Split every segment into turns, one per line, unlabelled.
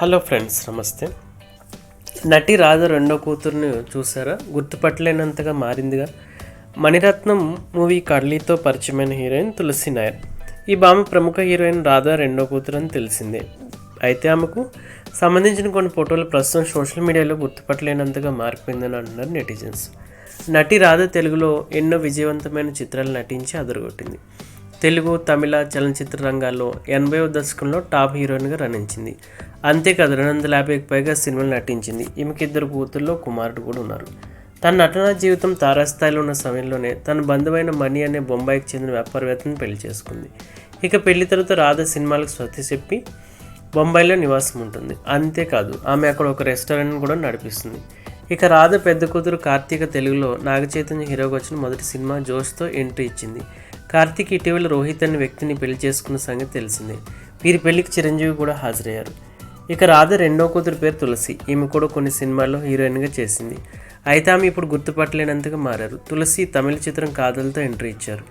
Hello friends నమస్తే. నటి రాధ రెండో కూతురుని చూసారా? గుర్తుపట్టలేనంతగా మారిందిగా. మణిరత్నం మూవీ కర్లీతో పరిచయమైన హీరోయిన్ తులసి నాయర్. ఈ భామ ప్రముఖ హీరోయిన్ రాధా రెండో కూతురు అని తెలిసిందే. అయితే ఆమెకు సంబంధించిన కొన్ని ఫోటోలు ప్రస్తుతం సోషల్ మీడియాలో గుర్తుపట్టలేనంతగా మారిపోయిందని అంటున్నారు నెటిజన్స్. నటి రాధ తెలుగులో ఎన్నో విజయవంతమైన చిత్రాలు నటించి అదరగొట్టింది. తెలుగు తమిళ చలనచిత్ర రంగాల్లో ఎనభైవ దశకంలో టాప్ హీరోయిన్గా రణించింది అంతేకాదు రెండు వందల యాభైకి పైగా సినిమాలు నటించింది. ఈమెకి ఇద్దరు కూతుర్లో కుమారుడు కూడా ఉన్నారు. తన నటనా జీవితం తారాస్థాయిలో ఉన్న సమయంలోనే తన బంధువైన మణి అనే బొంబాయికి చెందిన వ్యాపారవేత్తను పెళ్ళి చేసుకుంది. ఇక పెళ్ళి తర్వాత రాధ సినిమాలకు స్వతి చెప్పి బొంబాయిలో నివాసం ఉంటుంది. అంతేకాదు ఆమె అక్కడ ఒక రెస్టారెంట్ కూడా నడిపిస్తుంది. ఇక రాధ పెద్ద కూతురు కార్తీక తెలుగులో నాగచైతన్య హీరోగా వచ్చిన మొదటి సినిమా జోష్తో ఎంట్రీ ఇచ్చింది. కార్తీక్ ఇటీవల రోహిత్ అనే వ్యక్తిని పెళ్ళి చేసుకున్న సంగతి తెలిసిందే. వీరి పెళ్ళికి చిరంజీవి కూడా హాజరయ్యారు. ఇక రాధ రెండో కూతురు పేరు తులసి. ఈమె కూడా కొన్ని సినిమాల్లో హీరోయిన్గా చేసింది. అయితే ఆమె ఇప్పుడు గుర్తుపట్టలేనంతగా మారారు. తులసి తమిళ చిత్రం కాదలతో ఎంట్రీ ఇచ్చారు.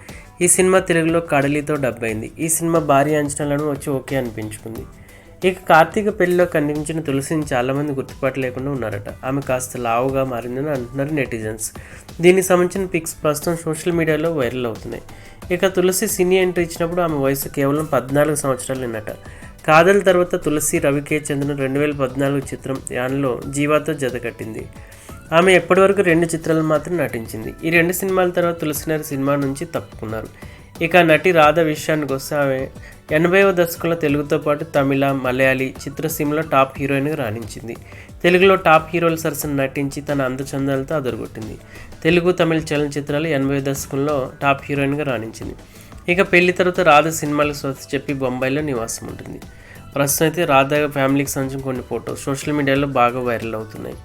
ఈ సినిమా తెలుగులో కడలితో డబ్ అయింది. ఈ సినిమా భారీ అంచనాలను వచ్చి ఓకే అనిపించుకుంది. ఇక కార్తీక పెళ్ళిలో కనిపించిన తులసిని చాలామంది గుర్తుపట్టలేకుండా ఉన్నారట. ఆమె కాస్త లావుగా మారిందని అంటున్నారు నెటిజన్స్. దీనికి సంబంధించిన పిక్స్ ప్రస్తుతం సోషల్ మీడియాలో వైరల్ అవుతున్నాయి. ఇక తులసి సినీ ఎంట్రీ ఇచ్చినప్పుడు ఆమె వయసు కేవలం పద్నాలుగు సంవత్సరాలు నిన్నట కాదల్ తర్వాత తులసి రవికే చెందిన రెండు వేల పద్నాలుగు చిత్రం యాన్లో జీవాతో జతకట్టింది. ఆమె ఎప్పటివరకు రెండు చిత్రాలు మాత్రం నటించింది. ఈ రెండు సినిమాల తర్వాత తులసినారి సినిమా నుంచి తప్పుకున్నారు. ఇక నటి రాధ విషయానికి వస్తే ఆమె ఎనభైవ దశకంలో తెలుగుతో పాటు తమిళ మలయాళీ చిత్రసీమలో టాప్ హీరోయిన్గా రాణించింది. తెలుగులో టాప్ హీరోల సరసన నటించి తన అందచందాలతో అదరగొట్టింది. తెలుగు తమిళ చలనచిత్రాలు ఎనభై దశకంలో టాప్ హీరోయిన్గా రాణించింది. ఇక పెళ్ళి తర్వాత రాధ సినిమాలకు స్వస్తి చెప్పి బొంబాయిలో నివాసం ఉంటుంది. ప్రస్తుతం అయితే రాధ ఫ్యామిలీకి సంబంధించిన కొన్ని ఫోటోస్ సోషల్ మీడియాలో బాగా వైరల్ అవుతున్నాయి.